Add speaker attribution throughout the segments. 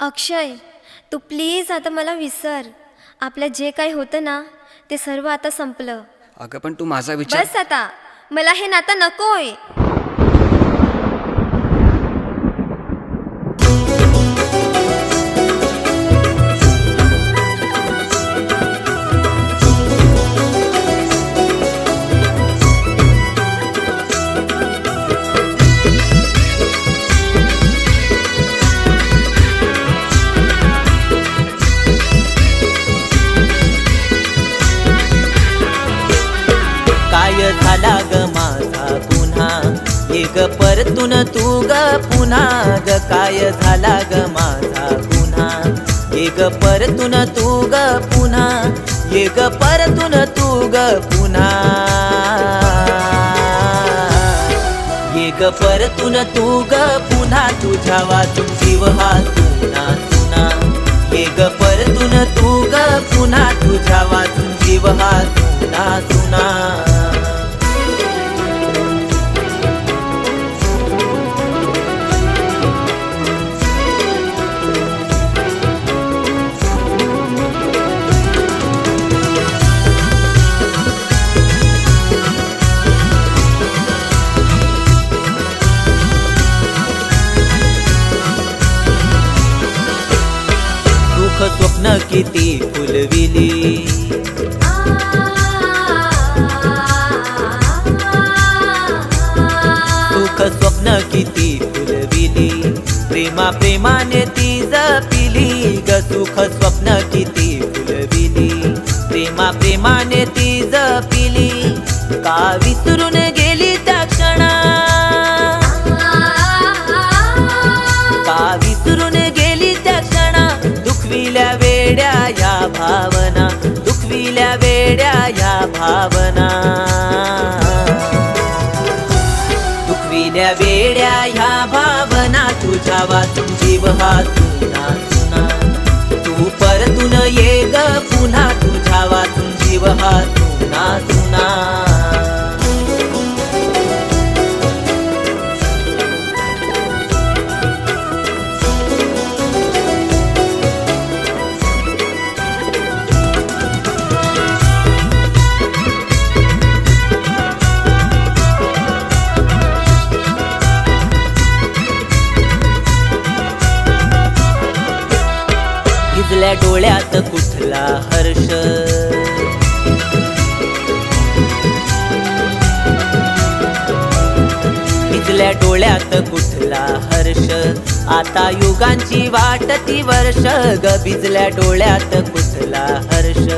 Speaker 1: अक्षय तू please आता मला विसर. आपलं जे काही होतं ना ते सर्व आता संपलं.
Speaker 2: अगं पण तू माझा विचार
Speaker 1: बस आता. मला हे नातं नकोय.
Speaker 3: ग परतून तू ग पुन्हा ग. काय झाला ग माझा पुन्हा ये ग परतून तू ग पुन्हा. ये ग परतून तू ग पुन्हा. ये ग परतून तू ग पुन्हा. तुझ्या वाचून जीव हा तुना तुना ये ग परतून तू ग पुन्हा. तुझ्या वाचून जीव हा तुना तुना किती फुलविली. सुख स्वप्न किती फुलविली. प्रेमा प्रेमाने ती जपिली. ग सुख स्वप्न किती फुलविली. प्रेमा प्रेमाने ती जपिली. कावी वेड्या वेड्या या भावना. दुखविल्या वेड्या ह्या भावना तुझ्या वाचून जीव हा तुना सुना तू परतून ये ग पुन्हा तुझ्या वाचून जीव हा सुना आपल्या डोळ्यात कुठला हर्ष? भिजल्या डोळ्यात कुठला हर्ष? आता युगांची वाट ती वर्ष ग भिजल्या डोळ्यात कुठला हर्ष?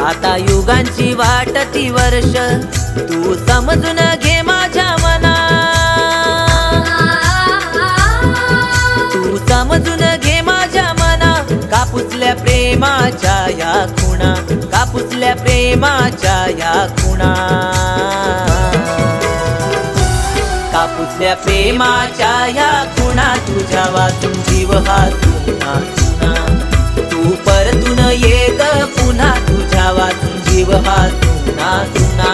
Speaker 3: आता युगांची वाट ती वर्ष तू समजून घे माझ्या मना. तू समजून प्रेमाच्या या खुणा कापुसल्या प्रेमाच्या या खुणा. कापुसल्या प्रेमाच्या या खुणा तुझ्या वाचून जीव हा तुना तू परतून ये ग पुन्हा तुझ्या वाचून जीव हा तुना तुना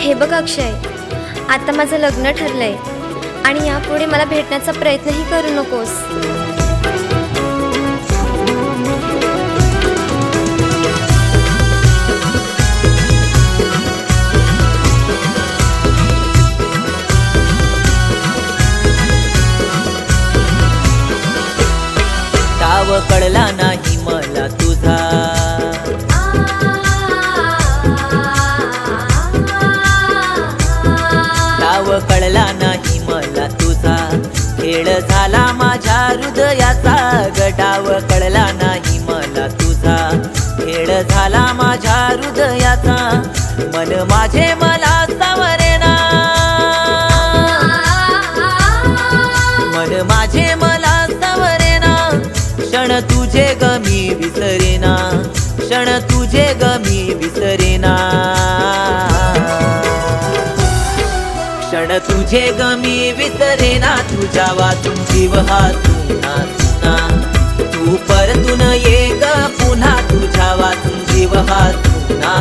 Speaker 1: हे बघ अक्षय आता माझं लग्न ठरलंय आणि यापुढे मला भेटण्याचा प्रयत्नही करू नकोस.
Speaker 3: खेळ झाला माझ्या हृदयाचा. गटाव कळला नाही मला तुझा. खेळ झाला माझ्या हृदयाचा. मन माझे मला सावरेना मन माझे मला सावरेना क्षण तुझे गमी विसरेना क्षण तुझे गमी विसरेना पण तुझे गमी विसरेना तुझ्या वाचून जीव हा तुना तुना तू परतून ये ग पुन्हा तुझ्या वाचून जीव हा तुना